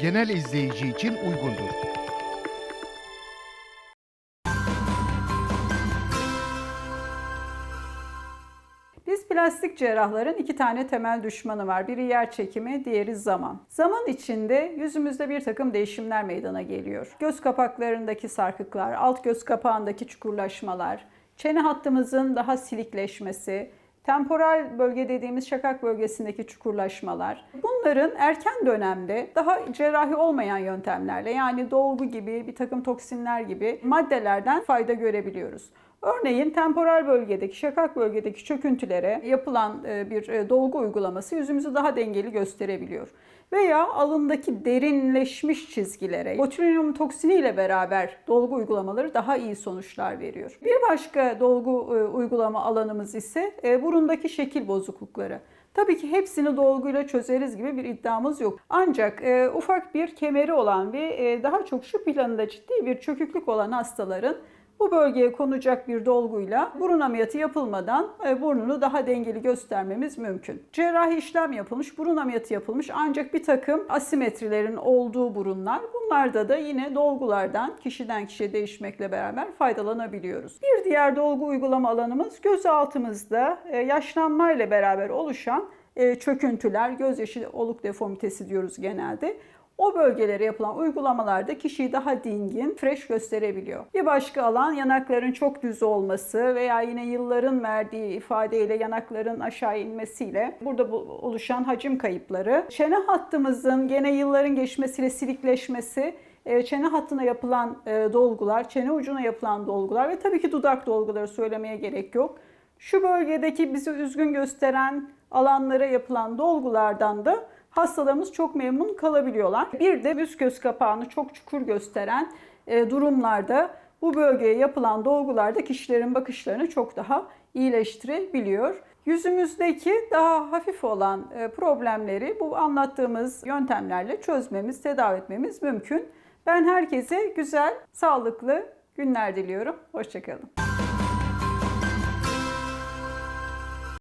genel izleyici için uygundur. Biz plastik cerrahların iki tane temel düşmanı var. Biri yer çekimi, diğeri zaman. Zaman içinde yüzümüzde bir takım değişimler meydana geliyor. Göz kapaklarındaki sarkıklar, alt göz kapağındaki çukurlaşmalar, çene hattımızın daha silikleşmesi, temporal bölge dediğimiz şakak bölgesindeki çukurlaşmalar. Bunların erken dönemde daha cerrahi olmayan yöntemlerle yani dolgu gibi, bir takım toksinler gibi maddelerden fayda görebiliyoruz. Örneğin temporal bölgedeki, şakak bölgedeki çöküntülere yapılan e, bir e, dolgu uygulaması yüzümüzü daha dengeli gösterebiliyor. Veya alındaki derinleşmiş çizgilere botulinum toksini ile beraber dolgu uygulamaları daha iyi sonuçlar veriyor. Bir başka dolgu e, uygulama alanımız ise burundaki şekil bozuklukları. Tabii ki hepsini dolguyla çözeriz gibi bir iddiamız yok. Ancak e, ufak bir kemeri olan ve e, daha çok şu planında ciddi bir çöküklük olan hastaların bu bölgeye konacak bir dolguyla burun ameliyatı yapılmadan e, burnunu daha dengeli göstermemiz mümkün. Cerrahi işlem yapılmış, burun ameliyatı yapılmış ancak bir takım asimetrilerin olduğu burunlar. Bunlarda da yine dolgulardan kişiden kişiye değişmekle beraber faydalanabiliyoruz. Bir diğer dolgu uygulama alanımız göz altımızda e, yaşlanmayla beraber oluşan e, çöküntüler, gözyaşı oluk deformitesi diyoruz genelde. O bölgelere yapılan uygulamalarda kişiyi daha dingin, fresh gösterebiliyor. Bir başka alan yanakların çok düz olması veya yine yılların verdiği ifadeyle yanakların aşağı inmesiyle burada bu oluşan hacim kayıpları. Çene hattımızın gene yılların geçmesiyle silikleşmesi, e, çene hattına yapılan e, dolgular, çene ucuna yapılan dolgular ve tabii ki dudak dolguları söylemeye gerek yok. Şu bölgedeki bizi üzgün gösteren alanlara yapılan dolgulardan da hastalarımız çok memnun kalabiliyorlar. Bir de üst göz kapağını çok çukur gösteren e, durumlarda bu bölgeye yapılan dolgularda kişilerin bakışlarını çok daha iyileştirebiliyor. Yüzümüzdeki daha hafif olan e, problemleri bu anlattığımız yöntemlerle çözmemiz, tedavi etmemiz mümkün. Ben herkese güzel, sağlıklı günler diliyorum. Hoşçakalın.